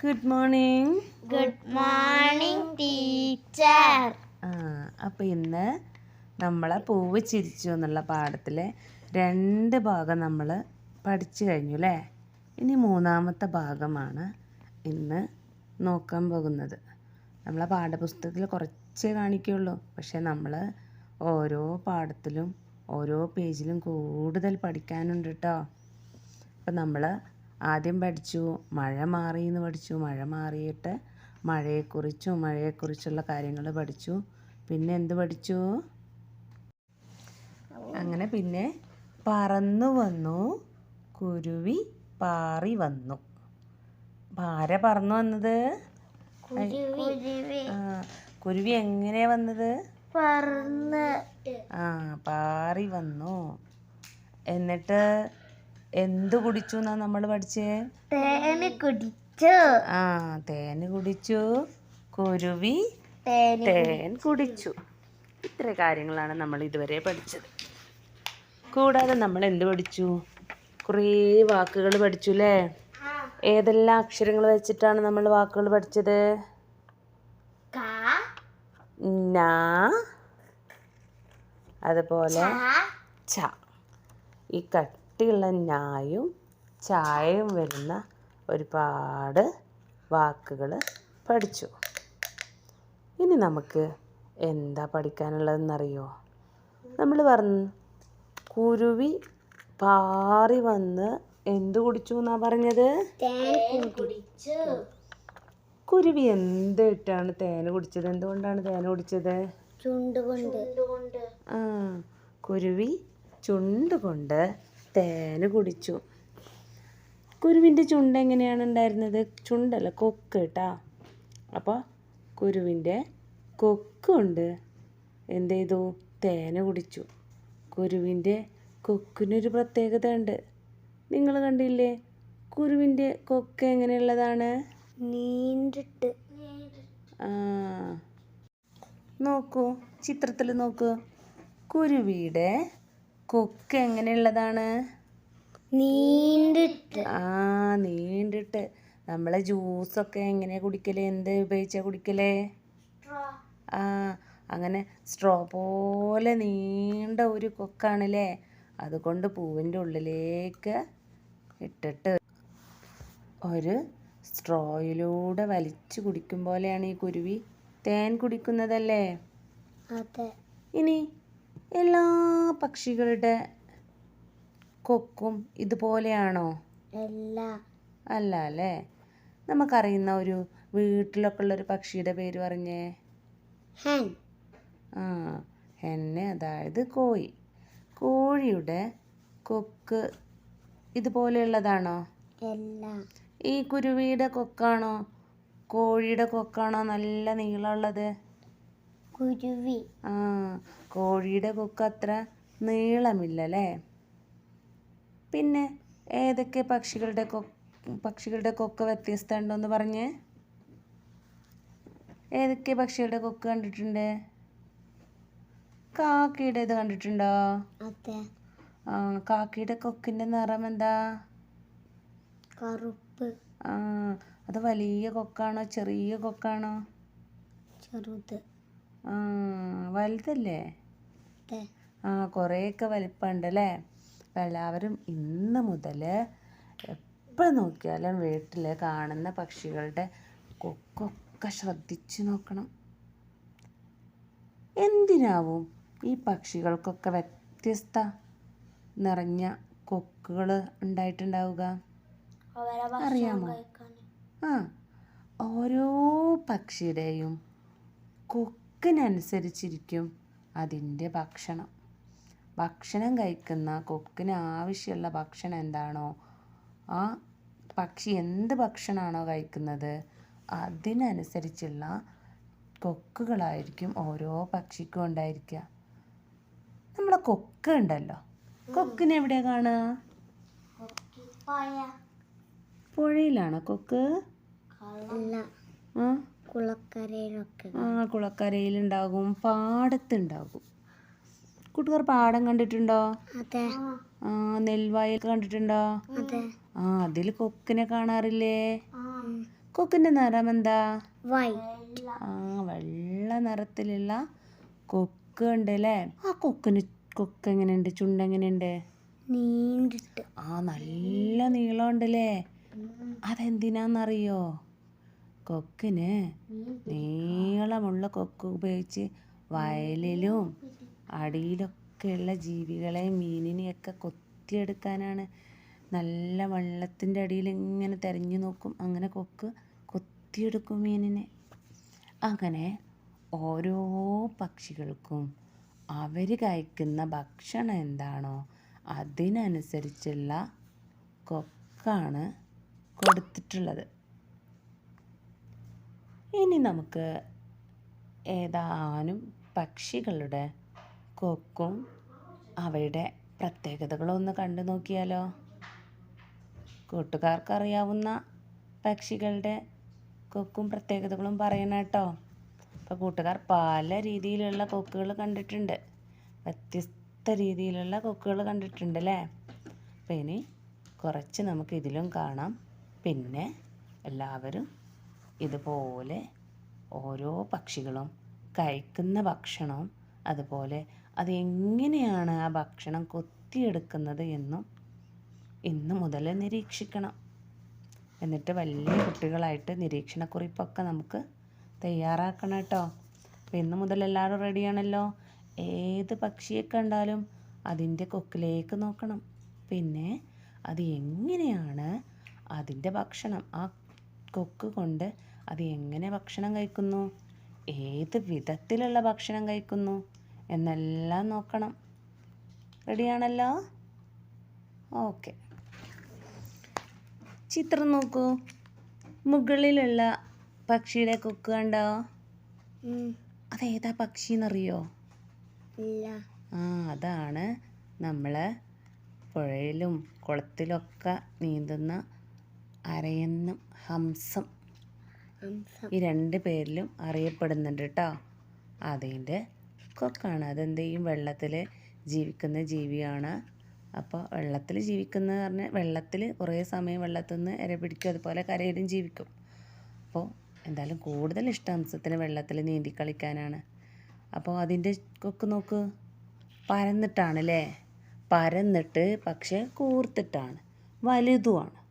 Good morning good morning teacher ആ അപ്പോൾ ഇന്ന് നമ്മളെ പൂവ് ചിരിച്ചു എന്നുള്ള പാഠത്തിലെ രണ്ട് ഭാഗം നമ്മൾ പഠിച്ചു കഴിഞ്ഞു അല്ലേ ഇനി മൂന്നാമത്തെ ഭാഗമാണ് ഇന്ന് നോക്കാൻ പോകുന്നത്. നമ്മളെ പാഠപുസ്തകത്തിൽ കുറച്ചേ കാണിക്കുള്ളൂ. പക്ഷേ നമ്മൾ ഓരോ പാഠത്തിലും ഓരോ പേജിലും കൂടുതൽ പഠിക്കാനുണ്ട് കേട്ടോ അപ്പം നമ്മൾ ആദ്യം പഠിച്ചു മഴ മാറി എന്ന് പഠിച്ചു മഴ മാറിയിട്ട് മഴയെക്കുറിച്ചും മഴയെക്കുറിച്ചുള്ള കാര്യങ്ങൾ പഠിച്ചു. പിന്നെ എന്ത് പഠിച്ചു? അങ്ങനെ പിന്നെ പറന്നു വന്നു കുരുവി പാറി വന്നു. പാര പറന്നു വന്നത്? കുരുവി എങ്ങനെയാ വന്നത്? പറന്ന്. ആ പാറി വന്നു. എന്നിട്ട് എന്ത് കുടിച്ചു എന്നാ നമ്മൾ പഠിച്ചേ? തേന് കുടിച്ചു. ആ തേൻ കുടിച്ചു. കുരുവി തേൻ കുടിച്ചു. ഇത്ര കാര്യങ്ങളാണ് നമ്മൾ ഇതുവരെ പഠിച്ചത്. കൂടാതെ നമ്മൾ എന്ത് പഠിച്ചു? കുറേ വാക്കുകൾ പഠിച്ചു അല്ലേ ഏതെല്ലാം അക്ഷരങ്ങൾ വെച്ചിട്ടാണ് നമ്മൾ വാക്കുകൾ പഠിച്ചത്? അതുപോലെ ഈ ച. ഈ കട്ടിയുള്ള ഞായും ചായയും വരുന്ന ഒരുപാട് വാക്കുകൾ പഠിച്ചു. ഇനി നമുക്ക് എന്താ പഠിക്കാനുള്ളതെന്നറിയോ? നമ്മൾ പറഞ്ഞു കുരുവി പാറി വന്ന് എന്തു കുടിച്ചു എന്നാ പറഞ്ഞത്? തേൻ കുരുവി എന്തിട്ടാണ് തേന് കുടിച്ചത്? എന്തുകൊണ്ടാണ് തേന് കുടിച്ചത്? ചുണ്ടുകൊണ്ട്. ആ കുരുവി ചുണ്ട് കൊണ്ട് തേന് കുടിച്ചു. കുരുവിന്റെ ചുണ്ട് എങ്ങനെയാണ് ഉണ്ടായിരുന്നത്? ചുണ്ടല്ല കൊക്ക് കേട്ടാ അപ്പോൾ കുരുവിന്റെ കൊക്കുണ്ട് കൊണ്ട് എന്ത് ചെയ്തു? തേന് കുടിച്ചു. കുരുവിന്റെ കൊക്കിനൊരു പ്രത്യേകത ഉണ്ട്. നിങ്ങൾ കണ്ടില്ലേ? കുരുവിന്റെ കൊക്ക് എങ്ങനെയുള്ളതാണ്? നീണ്ടിട്ട്. ആ. നോക്കൂ ചിത്രത്തിൽ നോക്കൂ. കുരുവിയുടെ കൊക്ക് എങ്ങനെയുള്ളതാണ്? നീണ്ടിട്ട്. ആ നീണ്ടിട്ട്. നമ്മളെ ജ്യൂസൊക്കെ എങ്ങനെ കുടിക്കൽ? എന്ത് ഉപയോഗിച്ചാ കുടിക്കലേ? ആ അങ്ങനെ സ്ട്രോ പോലെ നീണ്ട ഒരു കൊക്കാണല്ലേ? അതുകൊണ്ട് പൂവിന്റെ ഉള്ളിലേക്ക് ഇട്ടിട്ട് ഒരു സ്ട്രോയിലൂടെ വലിച്ചു കുടിക്കും പോലെയാണ് ഈ കുരുവി. തേൻ കുടിക്കുന്നതല്ലേ? ഇനി എല്ലാ പക്ഷികളുടെ കൊക്കും ഇതുപോലെയാണോ? അല്ല. അല്ല അല്ലേ? നമുക്കറിയുന്ന ഒരു വീട്ടിലൊക്കെ ഉള്ള ഒരു പക്ഷിയുടെ പേര് പറഞ്ഞേ. ആ എന്നെ അതായത് കോഴി. കോഴിയുടെ കൊക്ക് ഇതുപോലെയുള്ളതാണോ? ഈ കുരുവിയുടെ കൊക്കാണോ? കോഴിയുടെ കൊക്കാണോ നല്ല നീളമുള്ളത്? കുരുവി. ആ കോഴിയുടെ കൊക്ക് അത്ര നീളമില്ല അല്ലേ പിന്നെ ഏതൊക്കെ പക്ഷികളുടെ കൊ പക്ഷികളുടെ കൊക്ക് വ്യത്യസ്തമുണ്ടോന്ന് പറഞ്ഞേ? ഏതൊക്കെ പക്ഷികളുടെ കൊക്ക് കണ്ടിട്ടുണ്ട്? കാക്കയുടെ ഇത് കണ്ടിട്ടുണ്ടോ ആ കാക്കയുടെ കൊക്കിന്റെ നിറം എന്താ? കറുപ്പ്. ആ അത് വലിയ കൊക്കാണോ ചെറിയ കൊക്കാണോ? ചെറുത്. ആ വലുതല്ലേ? ആ കുറേയൊക്കെ വലിപ്പമുണ്ടല്ലേ അപ്പം എല്ലാവരും ഇന്ന് മുതൽ എപ്പോൾ നോക്കിയാലും വീട്ടിൽ കാണുന്ന പക്ഷികളുടെ കൊക്കൊക്കെ ശ്രദ്ധിച്ചു നോക്കണം. എന്തിനാവും ഈ പക്ഷികൾക്കൊക്കെ വ്യത്യസ്ത നിറഞ്ഞ കൊക്കുകൾ ഉണ്ടായിട്ടുണ്ടാവുക? അറിയാമോ? ആ ഓരോ പക്ഷിയുടെയും കൊക്കിനനുസരിച്ചിരിക്കും അതിന്റെ ഭക്ഷണം. ഭക്ഷണം കഴിക്കുന്ന കൊക്കിന് ആവശ്യമുള്ള ഭക്ഷണം എന്താണോ ആ പക്ഷി എന്ത് ഭക്ഷണമാണോ കഴിക്കുന്നത് അതിനനുസരിച്ചുള്ള കൊക്കുകളായിരിക്കും ഓരോ പക്ഷിക്കും ഉണ്ടായിരിക്കുക. നമ്മളെ കൊക്ക് ഉണ്ടല്ലോ. കൊക്കിനെ എവിടെയാ കാണുക? പുഴയിലാണ് കൊക്ക്? ആ. കുളക്കരയിലൊക്കെ. ആ കുളക്കരയിലുണ്ടാകും. പാടത്തുണ്ടാകും. കൂട്ടുകാർ പാടം കണ്ടിട്ടുണ്ടോ? ആ നെൽവയൽ കണ്ടിട്ടുണ്ടോ? ആ അതിൽ കൊക്കിനെ കാണാറില്ലേ? കൊക്കിന്റെ നിറം എന്താ? ആ വെള്ള നിറത്തിലുള്ള കൊക്ക് ഉണ്ട് അല്ലേ ആ കൊക്കിന് കൊക്ക് എങ്ങനെയുണ്ട്? ചുണ്ട് എങ്ങനെയുണ്ട്? നീണ്ടിട്ട്. ആ നല്ല നീളം ഉണ്ടല്ലേ അതെന്തിനാന്നറിയോ? കൊക്കിന് നീളമുള്ള കൊക്ക് ഉപയോഗിച്ച് വയലിലും അടിയിലൊക്കെയുള്ള ജീവികളെ മീനിനെയൊക്കെ കൊത്തിയെടുക്കാനാണ്. നല്ല വെള്ളത്തിന്റെ അടിയിൽ ഇങ്ങനെ തിരഞ്ഞു നോക്കും. അങ്ങനെ കൊക്ക് കൊത്തിയെടുക്കും മീനിനെ. അങ്ങനെ ഓരോ പക്ഷികൾക്കും അവർ കഴിക്കുന്ന ഭക്ഷണം എന്താണോ അതിനനുസരിച്ചുള്ള കൊക്കാണ് കൊടുത്തിട്ടുള്ളത്. ഇനി നമുക്ക് ഏതാനും പക്ഷികളുടെ കൊക്കും അവയുടെ പ്രത്യേകതകളും ഒന്ന് കണ്ടു നോക്കിയാലോ? കൂട്ടുകാർക്കറിയാവുന്ന പക്ഷികളുടെ കൊക്കും പ്രത്യേകതകളും പറയണം കേട്ടോ. അപ്പോൾ കൂട്ടുകാർ പല രീതിയിലുള്ള കൊക്കുകൾ കണ്ടിട്ടുണ്ട്. വ്യത്യസ്ത രീതിയിലുള്ള കൊക്കുകൾ കണ്ടിട്ടുണ്ട് അല്ലേ? അപ്പോൾ ഇനി കുറച്ച് നമുക്ക് ഇതിലും കാണാം. പിന്നെ എല്ലാവരും ഇതുപോലെ ഓരോ പക്ഷികളും കഴിക്കുന്ന ഭക്ഷണം അതുപോലെ അതെങ്ങനെയാണ് ആ ഭക്ഷണം കൊത്തിയെടുക്കുന്നത് എന്നും ഇന്ന് മുതൽ നിരീക്ഷിക്കണം. എന്നിട്ട് വലിയ കുട്ടികളായിട്ട് നിരീക്ഷണക്കുറിപ്പൊക്കെ നമുക്ക് തയ്യാറാക്കണം കേട്ടോ. അപ്പോൾ ഇന്ന് മുതൽ എല്ലാവരും റെഡിയാണല്ലോ ഏത് പക്ഷിയെ കണ്ടാലും അതിന്റെ കൊക്കിലേക്ക് നോക്കണം. പിന്നെ അത് എങ്ങനെയാണ് അതിന്റെ ഭക്ഷണം ആ കൊക്ക് കൊണ്ട് അത് എങ്ങനെ ഭക്ഷണം കഴിക്കുന്നു? ഏത് വിധത്തിലുള്ള ഭക്ഷണം കഴിക്കുന്നു? എന്നെല്ലാം നോക്കണം. റെഡിയാണല്ലോ? ഓക്കെ. ചിത്രം നോക്കൂ. മുകളിലുള്ള പക്ഷിയുടെ കൊക്ക് കണ്ടോ. അതേതാ പക്ഷി എന്നറിയോ ആ അതാണ് നമ്മൾ പുഴയിലും കുളത്തിലൊക്കെ നീന്തുന്ന അരയന്നം ഹംസം. ഈ രണ്ട് പേരിലും അറിയപ്പെടുന്നുണ്ട് കേട്ടോ അതിന്റെ കൊക്കാണ്. അതെന്ത് ചെയ്യും? വെള്ളത്തിൽ ജീവിക്കുന്ന ജീവിയാണ്. അപ്പോൾ വെള്ളത്തിൽ ജീവിക്കുന്ന പറഞ്ഞാൽ വെള്ളത്തിൽ കുറേ സമയം വെള്ളത്തിൽ നിന്ന് ഇര പിടിക്കും. അതുപോലെ കരയിലും ജീവിക്കും. അപ്പോൾ എന്തായാലും കൂടുതൽ ഇഷ്ടം ഹംസത്തിന് വെള്ളത്തിൽ നീന്തി കളിക്കാനാണ്. അപ്പോൾ അതിന്റെ കൊക്ക് നോക്ക്. പരന്നിട്ടാണ് അല്ലേ പരന്നിട്ട് പക്ഷേ കൂർത്തിട്ടാണ്. വലുതുമാണ്.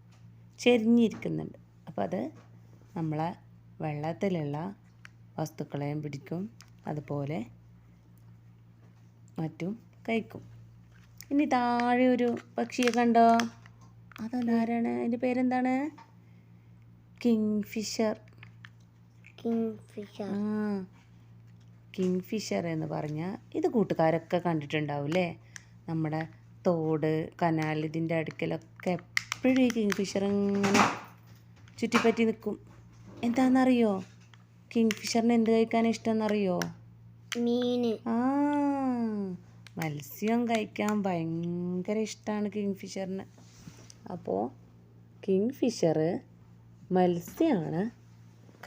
ചെരിഞ്ഞിരിക്കുന്നുണ്ട്. അപ്പോൾ അത് നമ്മളെ വെള്ളത്തിലുള്ള വസ്തുക്കളെയും പിടിക്കും. അതുപോലെ മറ്റും കഴിക്കും. ഇനി താഴെ ഒരു പക്ഷിയെ കണ്ടോ? അതൊന്നാരാണ് അതിന്റെ പേരെന്താണ്? കിങ് ഫിഷർ കിങ് ഫിഷർ ആ കിങ് ഫിഷർ എന്ന് പറഞ്ഞാൽ ഇത് കൂട്ടുകാരൊക്കെ കണ്ടിട്ടുണ്ടാവും അല്ലേ? നമ്മുടെ തോട് കനാൽ ഇതിന്റെ അടുക്കലൊക്കെ എപ്പോഴും ഈ കിങ് ഫിഷർ ഇങ്ങനെ ചുറ്റിപ്പറ്റി നിൽക്കും എന്താണെന്നറിയോ കിങ് ഫിഷറിന് എന്ത് കഴിക്കാൻ ഇഷ്ടമെന്നറിയോ മീൻ. ആ മത്സ്യം കഴിക്കാൻ ഭയങ്കര ഇഷ്ടമാണ് കിങ് ഫിഷറിന് അപ്പോൾ കിങ് ഫിഷർ മത്സ്യമാണ്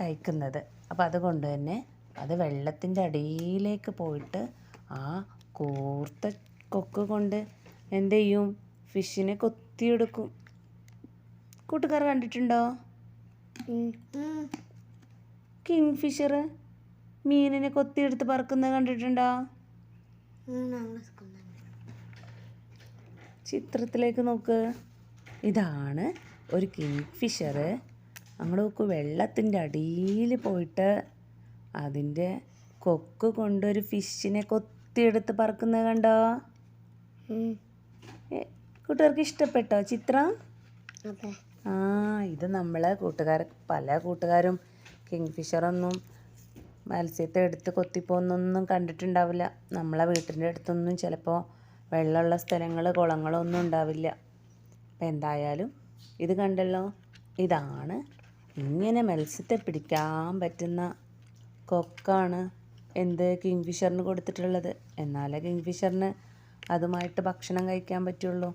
കഴിക്കുന്നത്. അപ്പോൾ അതുകൊണ്ട് തന്നെ അത് വെള്ളത്തിന്റെ അടിയിലേക്ക് പോയിട്ട് ആ കൂർത്ത കൊക്ക് കൊണ്ട് എന്ത് ചെയ്യും ഫിഷിനെ കൊത്തിയെടുക്കും. കൂട്ടുകാർ കണ്ടിട്ടുണ്ടോ. കിങ് ഫിഷർ മീനിനെ കൊത്തിയെടുത്ത് പറക്കുന്നത് കണ്ടിട്ടുണ്ടോ? ചിത്രത്തിലേക്ക് നോക്ക്. ഇതാണ് ഒരു കിങ് ഫിഷർ അങ്ങോട്ട് നോക്ക് വെള്ളത്തിന്റെ അടിയിൽ പോയിട്ട് അതിന്റെ കൊക്ക് കൊണ്ടൊരു ഫിഷിനെ കൊത്തിയെടുത്ത് പറക്കുന്നത് കണ്ടോ? കൂട്ടുകാർക്ക് ഇഷ്ടപ്പെട്ടോ ചിത്രം? അതെ. ആ ഇത് നമ്മളെ കൂട്ടുകാർ പല കൂട്ടുകാരും കിങ് ഫിഷറൊന്നും മത്സ്യത്തെ എടുത്ത് കൊത്തിപ്പോന്നൊന്നും കണ്ടിട്ടുണ്ടാവില്ല. നമ്മളെ വീട്ടിന്റെ അടുത്തൊന്നും ചിലപ്പോൾ വെള്ളമുള്ള സ്ഥലങ്ങൾ കുളങ്ങളൊന്നും ഉണ്ടാവില്ല. അപ്പം എന്തായാലും ഇത് കണ്ടല്ലോ? ഇതാണ് ഇങ്ങനെ മത്സ്യത്തെ പിടിക്കാൻ പറ്റുന്ന കൊക്കാണ് എന്ത് കിങ് ഫിഷറിന് കൊടുത്തിട്ടുള്ളത്. എന്നാലേ കിങ് ഫിഷറിന് അതുമായിട്ട് ഭക്ഷണം കഴിക്കാൻ പറ്റുള്ളൂ.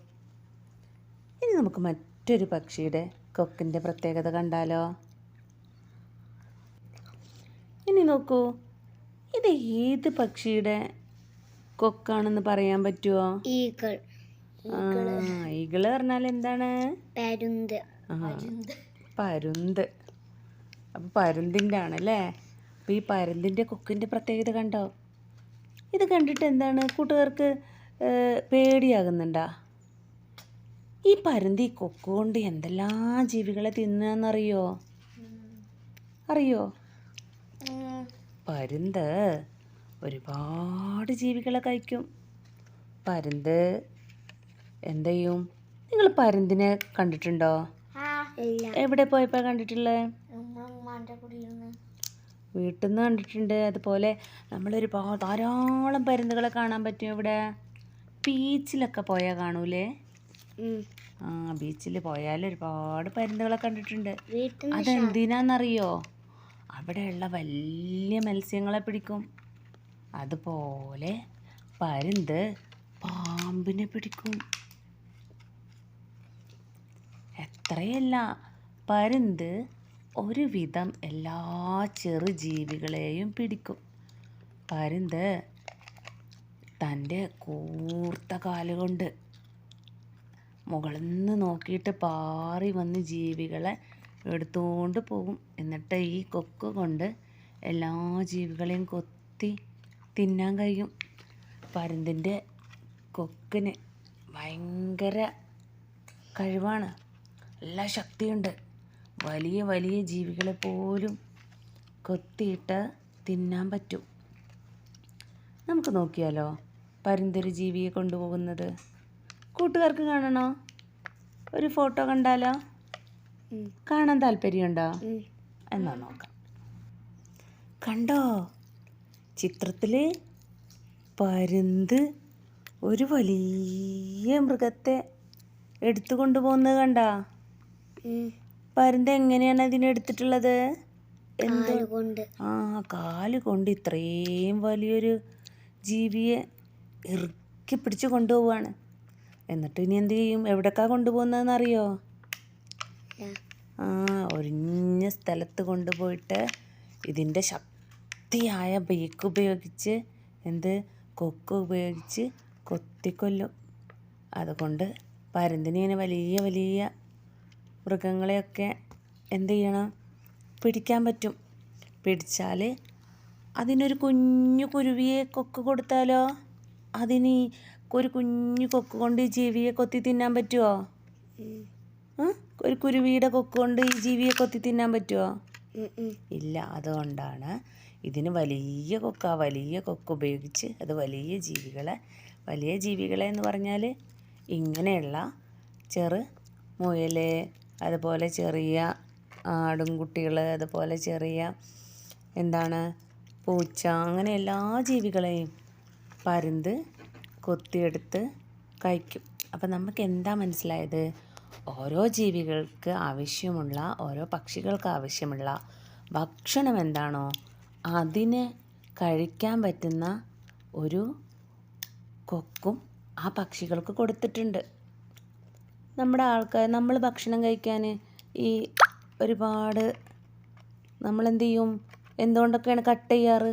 ഇനി നമുക്ക് മറ്റൊരു പക്ഷിയുടെ കൊക്കിന്റെ പ്രത്യേകത കണ്ടാലോ? ഇനി നോക്കൂ. ഇത് ഏത് പക്ഷിയുടെ കൊക്കാണെന്ന് പറയാൻ പറ്റുമോ ഈകൾ ആ ഈകൾ പറഞ്ഞാൽ എന്താണ്? പരുന്ത്. പരുന്ത്. അപ്പോൾ പരുന്തിന്റെ ആണല്ലേ? അപ്പോൾ ഈ പരുന്തിന്റെ കൊക്കിന്റെ പ്രത്യേകത കണ്ടോ? ഇത് കണ്ടിട്ട് എന്താണ്? കൂട്ടുകാർക്ക് പേടിയാകുന്നുണ്ടോ? ഈ പരുന്തി കൊക്കുകൊണ്ട് എന്തെല്ലാ ജീവികളെ തിന്നാന്നറിയോ? അറിയോ? പരുന്ത് ഒരുപാട് ജീവികളെ കഴിക്കും. പരുന്ത് എന്ത് ചെയ്യും നിങ്ങൾ പരുന്തിനെ കണ്ടിട്ടുണ്ടോ? എവിടെ പോയപ്പോൾ കണ്ടിട്ടുള്ളത് കുടിയിരുന്ന് വീട്ടിൽ നിന്ന് കണ്ടിട്ടുണ്ട്. അതുപോലെ നമ്മളൊരുപാട് ധാരാളം പരുന്തുകളെ കാണാൻ പറ്റും ഇവിടെ. ബീച്ചിലൊക്കെ പോയാൽ കാണൂലേ? ആ ബീച്ചിൽ പോയാൽ ഒരുപാട് പരുന്തുകളെ കണ്ടിട്ടുണ്ട്. അതെന്തിനാന്നറിയോ? അവിടെയുള്ള വലിയ മത്സ്യങ്ങളെ പിടിക്കും. അതുപോലെ പരുന്ത് പാമ്പിനെ പിടിക്കും. എത്രയല്ല പരുന്ത് ഒരുവിധം എല്ലാ ചെറു ജീവികളെയും പിടിക്കും. പരുന്ത് തന്റെ കൂർത്ത കാലുകൊണ്ട് മുകളിൽ നിന്ന് നോക്കിയിട്ട് പാറി വന്ന് ജീവികളെ എടുത്തുകൊണ്ട് പോകും. എന്നിട്ട് ഈ കൊക്ക് കൊണ്ട് എല്ലാ ജീവികളെയും കൊത്തി തിന്നാൻ കഴിയും. പരുന്തിന്റെ കൊക്കിന് ഭയങ്കര കഴിവാണ്. എല്ലാ ശക്തിയുണ്ട്. വലിയ വലിയ ജീവികളെ പോലും കൊത്തിയിട്ട് തിന്നാൻ പറ്റും. നമുക്ക് നോക്കിയാലോ? പരുന്തൊരു ജീവിയെ കൊണ്ടുപോകുന്നത്. കൂട്ടുകാർക്ക് കാണണോ? ഒരു ഫോട്ടോ കണ്ടാലോ? കാണാൻ താല്പര്യമുണ്ടോ? എന്നാ നോക്കാം. കണ്ടോ? ചിത്രത്തിൽ പരുന്ത് ഒരു വലിയ മൃഗത്തെ എടുത്തു കൊണ്ടുപോകുന്നത് കണ്ട? പരുന്ത് എങ്ങനെയാണ് അതിനെ എടുത്തിട്ടുള്ളത്? ആ കാൽ കൊണ്ട് ഇത്രയും വലിയൊരു ജീവിയെ ഇറുക്കി പിടിച്ച് കൊണ്ടുപോവാണ് എന്നിട്ട് ഇനി എന്ത് ചെയ്യും? എവിടേക്കാ കൊണ്ടുപോകുന്നതെന്ന് അറിയോ ആ ഒരിഞ്ഞ സ്ഥലത്ത് കൊണ്ടുപോയിട്ട് ഇതിന്റെ ശക്തിയായ ബേക്ക് ഉപയോഗിച്ച് എന്ത്? കൊക്ക് ഉപയോഗിച്ച് കൊത്തിക്കൊല്ലും. അതുകൊണ്ട് പരുന്തിന് ഇങ്ങനെ വലിയ വലിയ മൃഗങ്ങളെയൊക്കെ എന്ത് ചെയ്യണം? പിടിക്കാൻ പറ്റും. പിടിച്ചാൽ അതിനൊരു കുഞ്ഞു കുരുവിയെ കൊക്ക് കൊടുത്താലോ? അതിന് ഒരു കുഞ്ഞു കൊക്ക് കൊണ്ട് ഈ ജീവിയെ കൊത്തി തിന്നാൻ പറ്റുമോ ഒരു കുരുവിയുടെ കൊക്ക് കൊണ്ട് ഈ ജീവിയെ കൊത്തി തിന്നാൻ പറ്റുമോ ഇല്ല അതുകൊണ്ടാണ് ഇതിന് വലിയ കൊക്ക ആ വലിയ കൊക്ക് ഉപയോഗിച്ച് അത് വലിയ ജീവികളെ വലിയ ജീവികളെ എന്ന് പറഞ്ഞാൽ ഇങ്ങനെയുള്ള ചെറു മുയൽ അതുപോലെ ചെറിയ ആടും കുട്ടികൾ അതുപോലെ ചെറിയ എന്താണ് പൂച്ച അങ്ങനെ എല്ലാ ജീവികളെയും പരുന്ത് കൊത്തിയെടുത്ത് കഴിക്കും. അപ്പം നമുക്ക് എന്താ മനസ്സിലായത്? ഓരോ ജീവികൾക്ക് ആവശ്യമുള്ള ഓരോ പക്ഷികൾക്ക് ആവശ്യമുള്ള ഭക്ഷണം എന്താണോ അതിന് കഴിക്കാൻ പറ്റുന്ന ഒരു കൊക്കും ആ പക്ഷികൾക്ക് കൊടുത്തിട്ടുണ്ട്. നമ്മുടെ ആൾക്കാർ നമ്മൾ ഭക്ഷണം കഴിക്കാൻ ഈ ഒരുപാട് നമ്മളെന്ത് ചെയ്യും? എന്തുകൊണ്ടൊക്കെയാണ് കട്ട് ചെയ്യാറ്?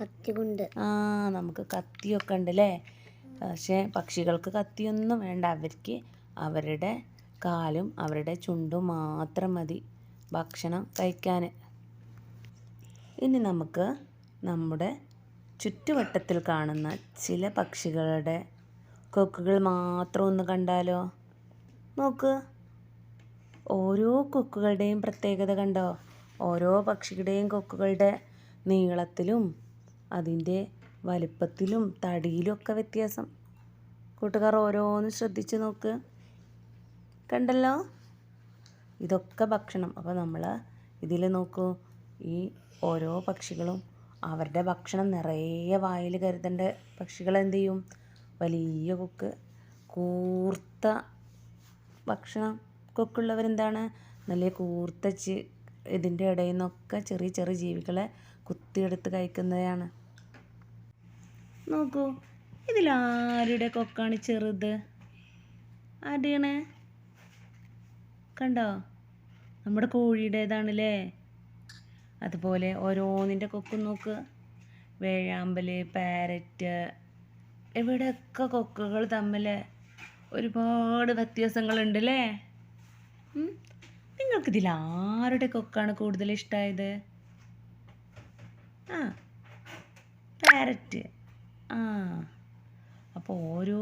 കത്തി കൊണ്ട്. ആ നമുക്ക് കത്തിയൊക്കെ ഉണ്ട് അല്ലേ? പക്ഷേ പക്ഷികൾക്ക് കത്തിയൊന്നും വേണ്ട. അവർക്ക് അവരുടെ കാലും അവരുടെ ചുണ്ടും മാത്രം മതി ഭക്ഷണം കഴിക്കാൻ ഇനി നമുക്ക് നമ്മുടെ ചുറ്റുവട്ടത്തിൽ കാണുന്ന ചില പക്ഷികളുടെ കൊക്കുകൾ മാത്രം ഒന്ന് കണ്ടാലോ? നോക്ക്. ഓരോ കൊക്കുകളുടെയും പ്രത്യേകത കണ്ടോ? ഓരോ പക്ഷിയുടെയും കൊക്കുകളുടെ നീളത്തിലും അതിന്റെ വലിപ്പത്തിലും തടിയിലും ഒക്കെ വ്യത്യാസം. കൂട്ടുകാർ ഓരോന്ന് ശ്രദ്ധിച്ച് നോക്ക്. കണ്ടല്ലോ? ഇതൊക്കെ ഭക്ഷണം. അപ്പോൾ നമ്മൾ ഇതിൽ നോക്കൂ. ഈ ഓരോ പക്ഷികളും അവരുടെ ഭക്ഷണം നിറയെ വായിൽ കരുതേണ്ട. പക്ഷികൾ എന്ത് ചെയ്യും? വലിയ കൊക്ക് കൂർത്ത ഭക്ഷണം. കൊക്കുള്ളവരെന്താണ് നല്ല കൂർത്ത ഇതിന്റെ ഇടയിൽ നിന്നൊക്കെ ചെറിയ ചെറിയ ജീവികളെ കുത്തിയെടുത്ത് കഴിക്കുന്നതാണ് നോക്കൂ. ഇതിലാരുടെ കൊക്കാണ് ചെറുത്? ആരുടെയാണ് കണ്ടോ? നമ്മുടെ കോഴിയുടേതാണല്ലേ? അതുപോലെ ഓരോന്നിന്റെ കൊക്കും നോക്ക്. വേഴാമ്പൽ പാരറ്റ് ഇവിടെയൊക്കെ കൊക്കുകൾ തമ്മിൽ ഒരുപാട് വ്യത്യാസങ്ങളുണ്ട് അല്ലേ നിങ്ങൾക്കിതിൽ ആരുടെ കൊക്കാണ് കൂടുതൽ ഇഷ്ടമായത് ആ പാരറ്റ്. ആ. അപ്പോൾ ഓരോ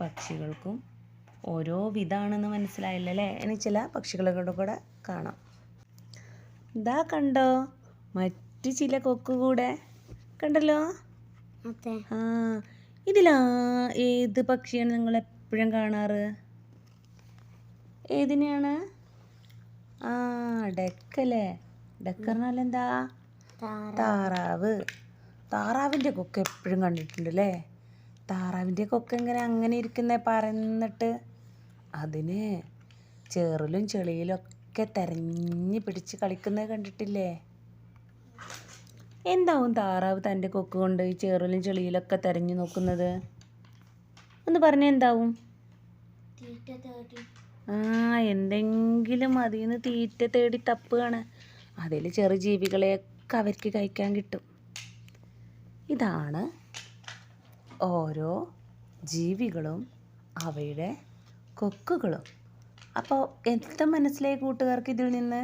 പക്ഷികൾക്കും ഓരോ വിധാണെന്ന് മനസ്സിലായില്ല അല്ലേ? ഇനി ചില പക്ഷികളുടെ കൂടെ കാണാം. ഇതാ കണ്ടോ? മറ്റു ചില കൊക്ക് കൂടെ. കണ്ടല്ലോ? ആ. ഇതിലാ ഏത് പക്ഷിയാണ് നിങ്ങൾ എപ്പോഴും കാണാറ്? ഏതിനെയാണ്? ആ ഡെക്കല്ലേ ഡെക്ക് എന്താ? താറ താറാവ്. താറാവിന്റെ കൊക്ക് എപ്പോഴും കണ്ടിട്ടുണ്ട് അല്ലേ താറാവിന്റെ കൊക്ക് ഇങ്ങനെ അങ്ങനെ ഇരിക്കുന്നേ പറന്നിട്ട് അതിന് ചേറിലും ചെളിയിലൊക്കെ ഒക്കെ തെരഞ്ഞു പിടിച്ച് കളിക്കുന്നത് കണ്ടിട്ടില്ലേ? എന്താവും താറാവ് തന്റെ കൊക്ക് കൊണ്ട് ഈ ചേറിലും ചെളിയിലൊക്കെ തെരഞ്ഞു നോക്കുന്നത്? ഒന്ന് പറഞ്ഞ എന്താവും? ആ എന്തെങ്കിലും അതിൽ നിന്ന് തീറ്റ തേടി തപ്പുകയാണ്. അതിൽ ചെറു ജീവികളെയൊക്കെ അവർക്ക് കഴിക്കാൻ കിട്ടും. ഇതാണ് ഓരോ ജീവികളും അവയുടെ കൊക്കുകളും. അപ്പോൾ എന്താ മനസ്സിലായി കൂട്ടുകാർക്ക് ഇതിൽ നിന്ന്?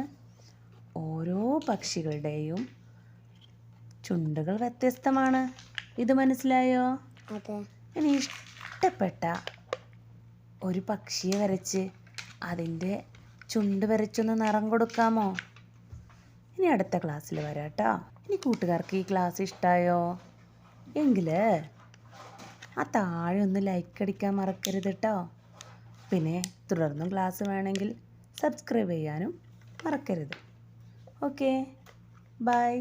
ഓരോ പക്ഷികളുടെയും ചുണ്ടുകൾ വ്യത്യസ്തമാണ്. ഇത് മനസ്സിലായോ? ഇനി ഇഷ്ടപ്പെട്ട ഒരു പക്ഷിയെ വരച്ച് അതിന്റെ ചുണ്ട് വരച്ചൊന്ന് നിറം കൊടുക്കാമോ? ഇനി അടുത്ത ക്ലാസ്സിൽ വരാം കേട്ടോ. ഇനി കൂട്ടുകാർക്ക് ഈ ക്ലാസ് ഇഷ്ടമായോ എങ്കിൽ ആ താഴെ ഒന്ന് ലൈക്ക് അടിക്കാൻ മറക്കരുത് കേട്ടോ പിന്നെ തുടർന്നും ക്ലാസ് വേണമെങ്കിൽ സബ്സ്ക്രൈബ് ചെയ്യാനും മറക്കരുത്. Okay bye